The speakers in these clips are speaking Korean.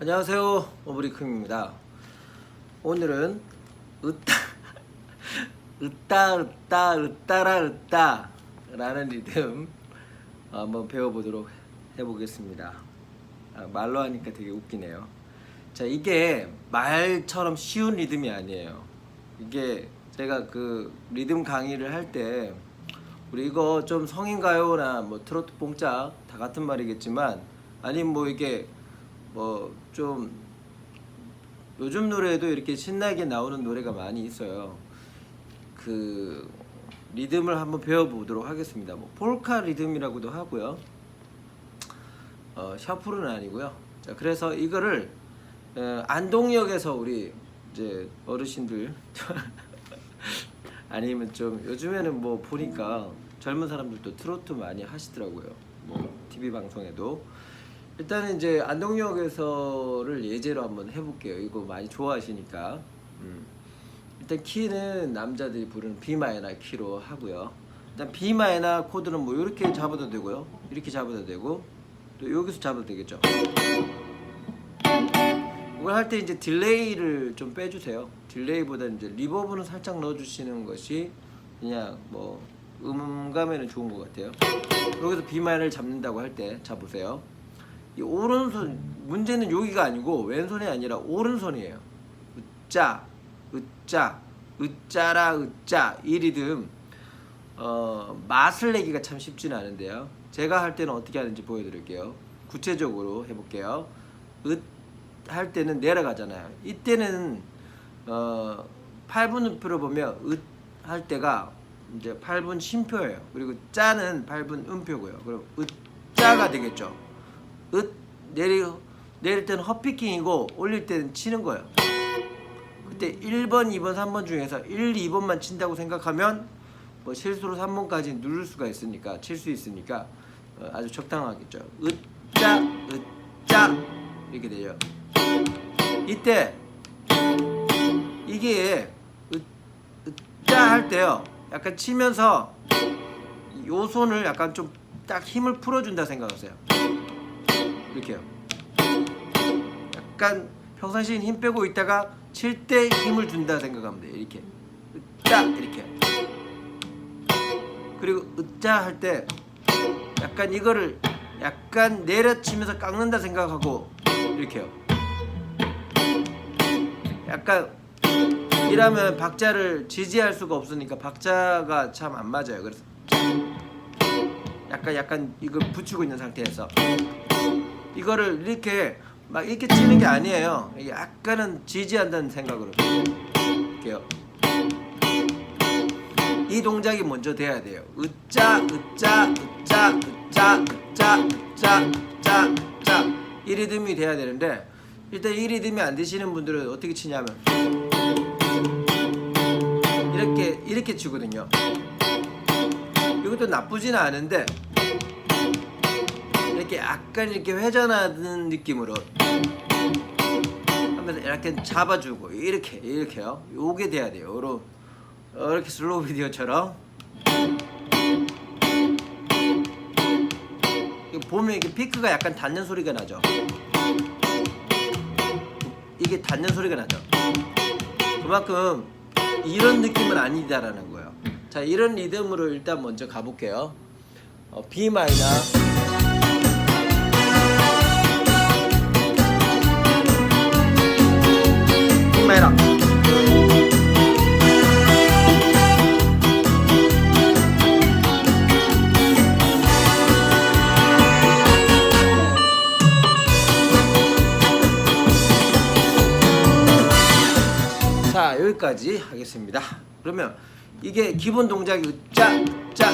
안녕하세요 오브리크입니다. 오늘은 으따 으따 으따 으따라 으따 라는 리듬 한번 배워보도록 해보겠습니다. 아, 말로 하니까 되게 웃기네요. 자 이게 말처럼 쉬운 리듬이 아니에요. 이게 제가 그 리듬 강의를 할 때 우리 이거 좀 성인가요나 뭐 트로트 뽕짝 다 같은 말이겠지만 아니면 뭐 이게 뭐 좀 요즘 노래도 이렇게 신나게 나오는 노래가 많이 있어요. 그 리듬을 한번 배워보도록 하겠습니다. 뭐 폴카 리듬이라고도 하고요. 어, 샤프로는 아니고요. 자, 그래서 이거를 어, 안동역에서 우리 이제 어르신들 아니면 좀 요즘에는 뭐 보니까 젊은 사람들도 트로트 많이 하시더라고요. 뭐 TV 방송에도 일단은 이제 안동역에서를 예제로 한번 해볼게요. 이거 많이 좋아하시니까. 음. 일단 키는 남자들이 부르는 B 마이너 키로 하고요. 일단 B 마이너 코드는 뭐 이렇게 잡아도 되고요. 이렇게 잡아도 되고 또 여기서 잡아도 되겠죠. 이걸 할 때 이제 딜레이를 좀 빼주세요. 딜레이보다 이제 리버브는 살짝 넣어주시는 것이 그냥 뭐 음감에는 좋은 것 같아요. 여기서 B 마이너를 잡는다고 할 때 잡으세요. 이 오른손 문제는 여기가 아니고 왼손이 아니라 오른손이에요. 으짜, 으짜, 으짜라 으짜 이 리듬 어, 맛을 내기가 참 쉽지는 않은데요. 제가 할 때는 어떻게 하는지 보여드릴게요. 구체적으로 해볼게요. 으 할 때는 내려가잖아요. 이때는 어, 8분 음표로 보면 으 할 때가 이제 8분 쉼표예요. 그리고 짜는 8분 음표고요. 그럼 으짜가 되겠죠. 으 내리 내릴 때는 허피킹이고 올릴 때는 치는 거예요. 그때 1번, 2번, 3번 중에서 1, 2번만 친다고 생각하면 뭐 실수로 3번까지 누를 수가 있으니까 칠 수 있으니까 어, 아주 적당하겠죠. 으짜, 으짜 이렇게 되죠. 이때 이게 으, 으짜 할 때요. 약간 치면서 요 손을 약간 좀 딱 힘을 풀어준다 생각하세요. 이렇게요. 약간 평상시엔 힘 빼고 있다가 칠 때 힘을 준다 생각하면 돼요. 이렇게 으짜 이렇게 그리고 으짜 할 때 약간 이거를 약간 내려치면서 깎는다 생각하고 이렇게요. 약간 이라면 박자를 지지할 수가 없으니까 박자가 참 안 맞아요. 그래서 약간 약간 이걸 붙이고 있는 상태에서 이거를 이렇게 막 이렇게 치는 게 아니에요. 약간은 지지한다는 생각으로 이렇게요. 이 동작이 먼저 돼야 돼요. 으짜 으짜 으짜 으짜 으짜 으짜 으짜 으짜 이 리듬이 돼야 되는데 일단 이 리듬이 안 되시는 분들은 어떻게 치냐면 이렇게 이렇게 치거든요. 이것도 나쁘지는 않은데 이렇게 약간 이렇게 회전하는 느낌으로 하면서 이렇게 잡아주고 이렇게 이렇게요. 요게 돼야 돼요. 요런 이렇게 슬로우 비디오처럼 보면 이게 피크가 약간 닿는 소리가 나죠. 이게 닿는 소리가 나죠. 그만큼 이런 느낌은 아니다라는 거예요. 자, 이런 리듬으로 일단 먼저 가볼게요. 어, B 마이너. 마이너. 자 여기까지 하겠습니다. 그러면 이게 기본 동작이 짜짜 짜.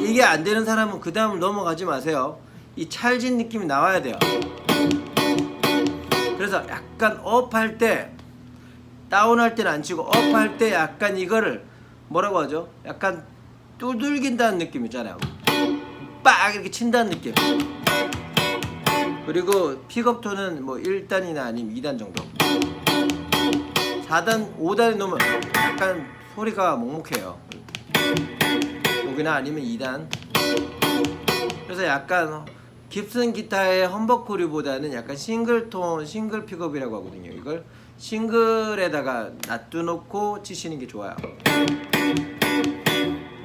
이게 안 되는 사람은 그 다음 넘어가지 마세요. 이 찰진 느낌이 나와야 돼요. 그래서 약간 업할 때 다운 할 때는 안 치고 업할 때 약간 이거를 뭐라고 하죠? 약간 두들긴다는 느낌 있잖아요. 빡 이렇게 친다는 느낌. 그리고 픽업 톤은 뭐 1단이나 아니면 2단 정도. 4단, 5단에 놓으면 약간 소리가 먹먹해요. 여기나 아니면 2단. 그래서 약간 깁슨 기타의 험버코리보다는 약간 싱글톤, 싱글 픽업이라고 하거든요. 이걸 싱글에다가 놔두놓고 치시는 게 좋아요.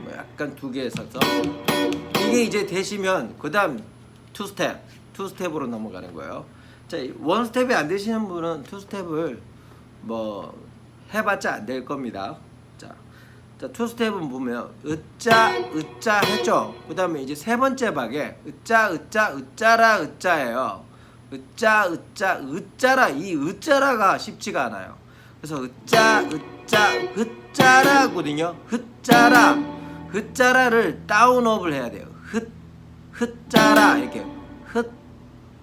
뭐 약간 두개 서서 이게 이제 되시면 그다음 투 스텝, 투 스텝으로 넘어가는 거예요. 자, 원 스텝이 안 되시는 분은 투 스텝을 뭐 해봤자 안 될 겁니다. 자, 자, 투 스텝은 보면 으짜 으짜 했죠. 그다음에 이제 세 번째 박에 으짜 으짜 으짜라 으짜예요. 으짜 으짜 으짜라. 이 으짜라가 쉽지가 않아요. 그래서 으짜 으짜 으짜라거든요. 흐짜라. 흐짜라를 다운업을 해야 돼요. 흐 흐짜라. 이렇게.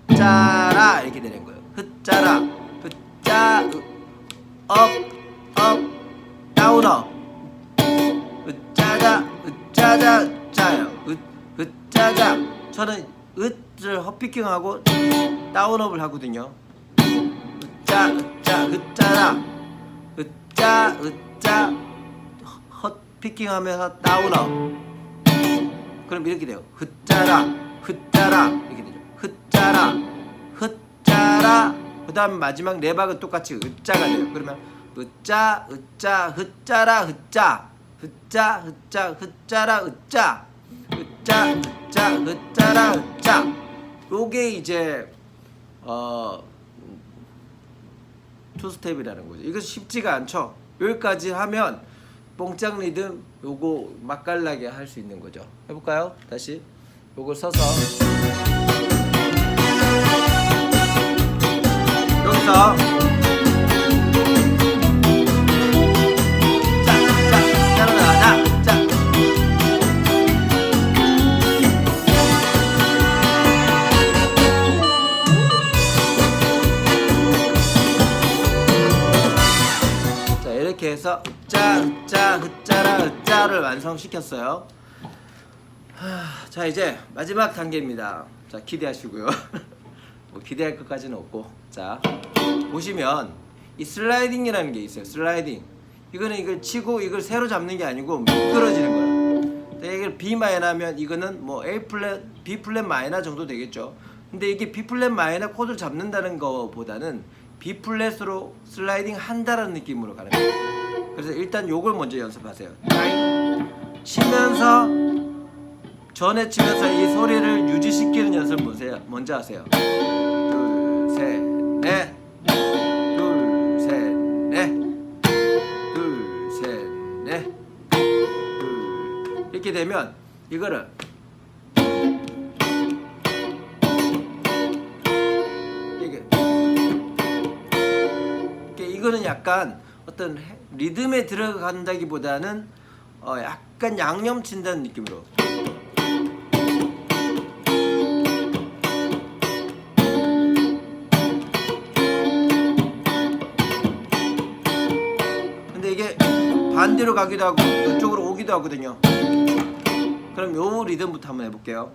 흐짜라. 이렇게 되는 거예요. 흐짜라. 흐짜 업업 다운업. 으짜자 으짜자 으짜요. 으 으짜자. 저는 으 를 헛피킹하고 다운업을 하거든요. 으짜 으짜 으짜라. 으짜 으짜. 헛피킹하면서 다운업. 그럼 이렇게 돼요. 흐짜라 흐짜라. 이렇게 되죠. 흐짜라 흐짜라. 그 다음 마지막 네 박은 똑같이 으짜가 돼요. 그러면 으짜 으짜 흐짜라 흐짜. 흐짜 흐짜 흐짜라 으짜. 으짜 으짜 흐짜라 으짜 요게 이제 어 투스텝이라는 거죠 이거 쉽지가 않죠? 여기까지 하면 뽕짝 리듬 요거 맛깔나게 할 수 있는 거죠. 해볼까요? 다시 요걸 여기서 시켰어요. 하, 자 이제 마지막 단계입니다. 자 기대하시고요. 뭐 기대할 것까지는 없고. 자 보시면 이 슬라이딩이라는 게 있어요 슬라이딩. 이거는 이걸 치고 이걸 새로 잡는 게 아니고 미끄러지는 근데 이걸 B 마이너 하면 이거는 뭐 A 플랫 B 플랫 마이너 정도 되겠죠. 근데 이게 B 플랫 마이너 코드를 잡는다는 거보다는 B 플랫으로 슬라이딩 한다는 느낌으로 가는 거예요 그래서 일단 요걸 먼저 연습하세요. 치면서 전에 치면서 이 소리를 유지시키는 연습 보세요. 먼저 하세요. 이렇게 되면 이거를 이게 이거는 약간 어떤 해- 리듬에 들어간다기보다는 어 약간 양념 친다는 느낌으로 근데 이게 반대로 가기도 하고 이쪽으로 오기도 하거든요. 그럼 요 리듬부터 한번 해볼게요.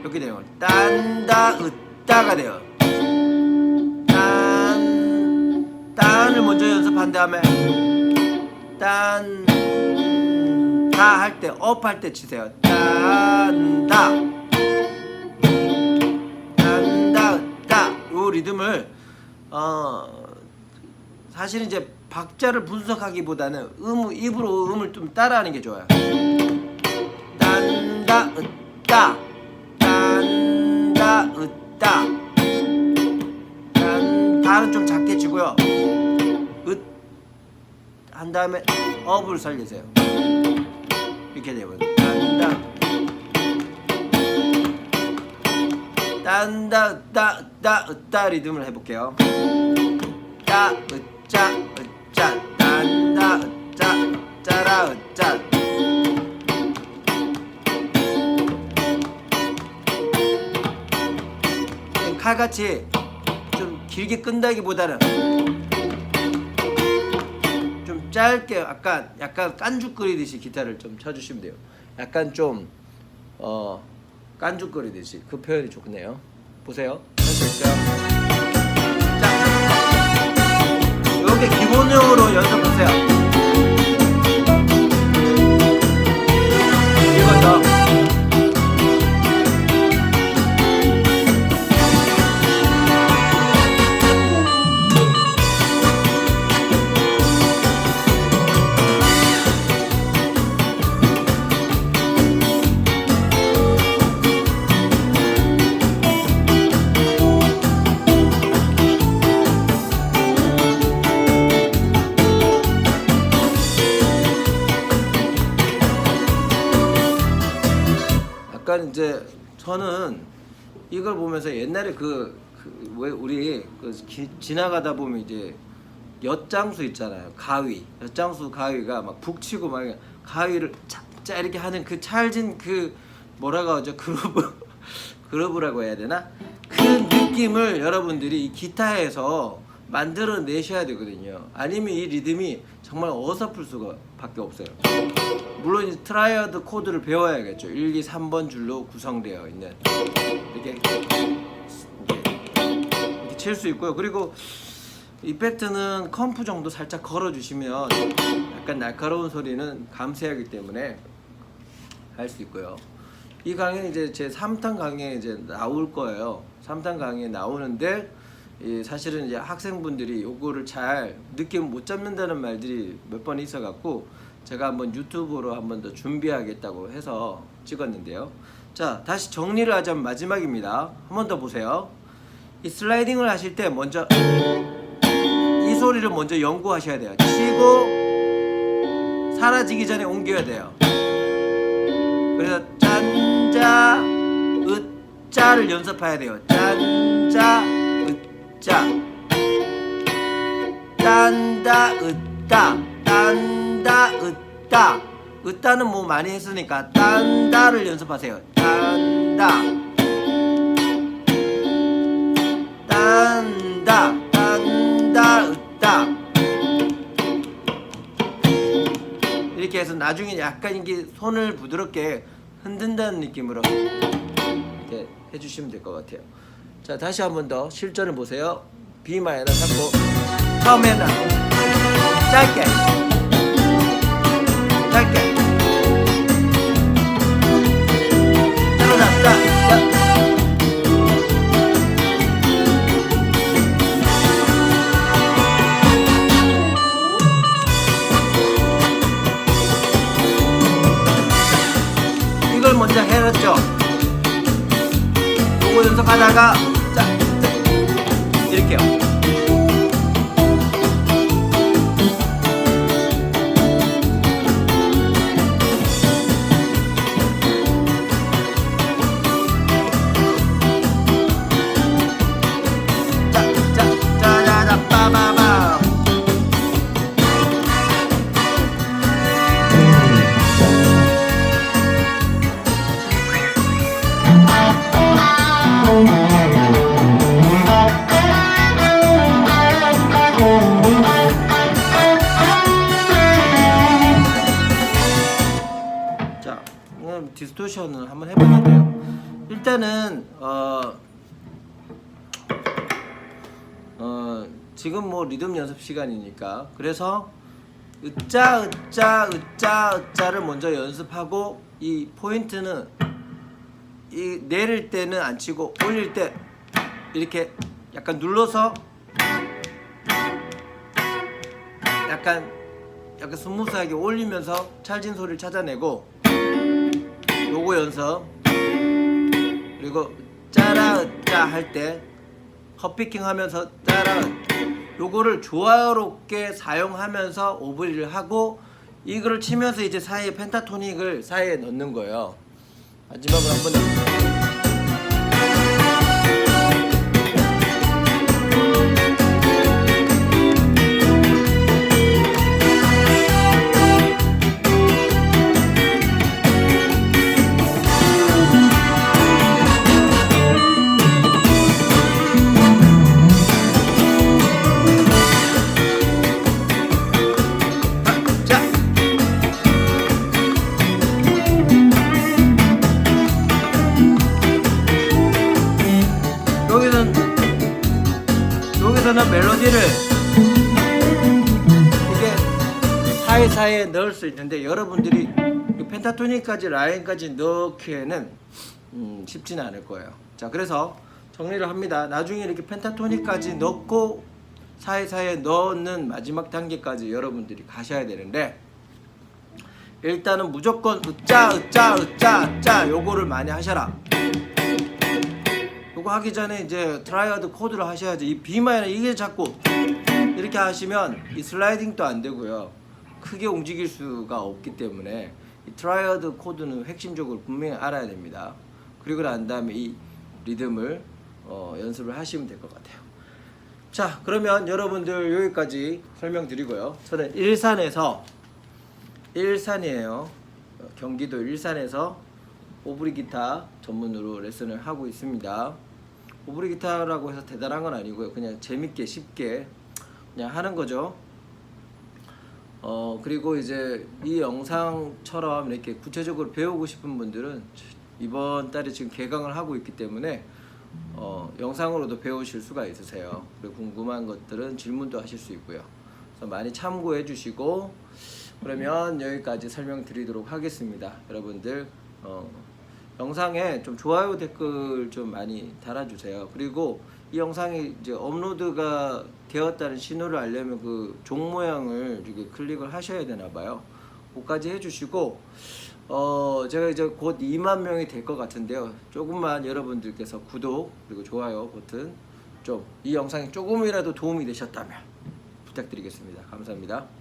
이렇게 돼요. 딴다 으따가 돼요. 딴 딴을 먼저 연습한 다음에 딴 다 할 때 업 할 때 치세요. 딴 다 딴다 으따 요 리듬을 어 사실은 이제 박자를 분석하기보다는 음 입으로 음을 좀 따라하는 게 좋아요. 딴다 으따 딴다 으따 딴 다는 좀 작게 치고요. 으한 다음에 업을 살리세요. 이렇게 딴다 으따 으따 으따 리듬을 해볼게요. 으짜 으짜 으짜 딴다 으짜 으짜라 으짜 칼같이 좀 길게 끈다기보다는 좀 짧게 약간 약간 깐죽거리듯이 기타를 좀 쳐주시면 돼요. 약간 좀 어 깐죽거리듯이 그 표현이 좋네요. 보세요. 할수 있어요. 자, 이렇게 기본적으로 연습하세요. 약간 이제 저는 이걸 보면서 옛날에 그, 그 왜 우리 그 기- 지나가다 보면 이제 엿장수 있잖아요. 가위. 엿장수 가위가 막 북치고 막 가위를 짝짝 이렇게 하는 그 찰진 그 뭐라고 하죠? 그루브 그루브라고 해야 되나? 그 느낌을 여러분들이 이 기타에서 만들어 내셔야 되거든요. 아니면 이 리듬이 정말 어설플 수가 밖에 없어요. 물론 이제 트라이어드 코드를 배워야겠죠. 1, 2, 3번 줄로 구성되어 있는 이렇게 이렇게 칠 수 있고요. 그리고 이펙트는 컴프 정도 살짝 걸어주시면 약간 날카로운 소리는 감쇄하기 때문에 할 수 있고요. 이 강의는 이제 제 3탄 강의에 이제 나올 거예요. 3탄 강의에 나오는데 이 사실은 이제 학생분들이 요거를 잘 느낌 못 잡는다는 말들이 몇 번 있어 갖고 제가 한번 유튜브로 한번 더 준비하겠다고 해서 찍었는데요. 자, 다시 정리를 하자면 마지막입니다. 한번 더 보세요. 이 슬라이딩을 하실 때 먼저 이 소리를 먼저 연구하셔야 돼요. 치고 사라지기 전에 옮겨야 돼요. 그래서 짠자 으자를 연습해야 돼요. 짠 자. 딴다 으따. 딴다 으따. 으따는 뭐 많이 했으니까 딴다를 연습하세요. 딴다. 딴다 딴다 으따. 이렇게 해서 나중에 약간 이게 손을 부드럽게 흔든다는 느낌으로 이렇게 해주시면 될 것 같아요. 자 다시 한 번 더 실전을 보세요. B 마이너 잡고 처음에는 짧게 짧게. 이걸 먼저 해놨죠. 요거 연습하다가 어 지금 뭐 리듬 연습 시간이니까. 그래서 으짜 으짜 으짜 으짜를 먼저 연습하고 이 포인트는 이 내릴 때는 안 치고 올릴 때 이렇게 약간 눌러서 약간 약간 스무스하게 올리면서 찰진 소리를 찾아내고 요거 연습. 그리고 짜라 으짜 할 때 헛피킹 하면서 짜라. 요거를 조화롭게 사용하면서 오브리를 하고 이거를 치면서 이제 사이에 펜타토닉을 사이에 넣는 거예요. 마지막으로 한번 넣을 수 있는데 여러분들이 이 펜타토닉까지 라인까지 넣기에는 음, 쉽지는 않을 거예요. 자, 그래서 정리를 합니다. 나중에 이렇게 펜타토닉까지 넣고 사이사이에 넣는 마지막 단계까지 여러분들이 가셔야 되는데 일단은 무조건 으짜 으짜 으짜 으짜 요거를 많이 하셔라. 요거 하기 전에 이제 트라이어드 코드를 하셔야지 이 B 마이너 이게 자꾸 이렇게 하시면 이 슬라이딩도 안 되고요 크게 움직일 수가 없기 때문에 이 트라이어드 코드는 핵심적으로 분명히 알아야 됩니다. 그리고 난 다음에 이 리듬을 어, 연습을 하시면 될 것 같아요. 자, 그러면 여러분들 여기까지 설명드리고요. 저는 일산에서 일산이에요. 어, 경기도 일산에서 오브리 기타 전문으로 레슨을 하고 있습니다. 오브리 기타라고 해서 대단한 건 아니고요. 그냥 재밌게 쉽게 그냥 하는 거죠. 어 그리고 이제 이 영상처럼 이렇게 구체적으로 배우고 싶은 분들은 이번 달에 지금 개강을 하고 있기 때문에 어 영상으로도 배우실 수가 있으세요. 그리고 궁금한 것들은 질문도 하실 수 있고요. 그래서 많이 참고해 주시고 그러면 여기까지 설명드리도록 하겠습니다. 여러분들 어 영상에 좀 좋아요 댓글 좀 많이 달아주세요. 그리고 이 영상이 이제 업로드가 되었다는 신호를 알려면 그 종 모양을 이렇게 클릭을 하셔야 되나 봐요. 그까지 해주시고 어 제가 이제 곧 2만 명이 될 것 같은데요. 조금만 여러분들께서 구독 그리고 좋아요 버튼 좀 이 영상이 조금이라도 도움이 되셨다면 부탁드리겠습니다. 감사합니다.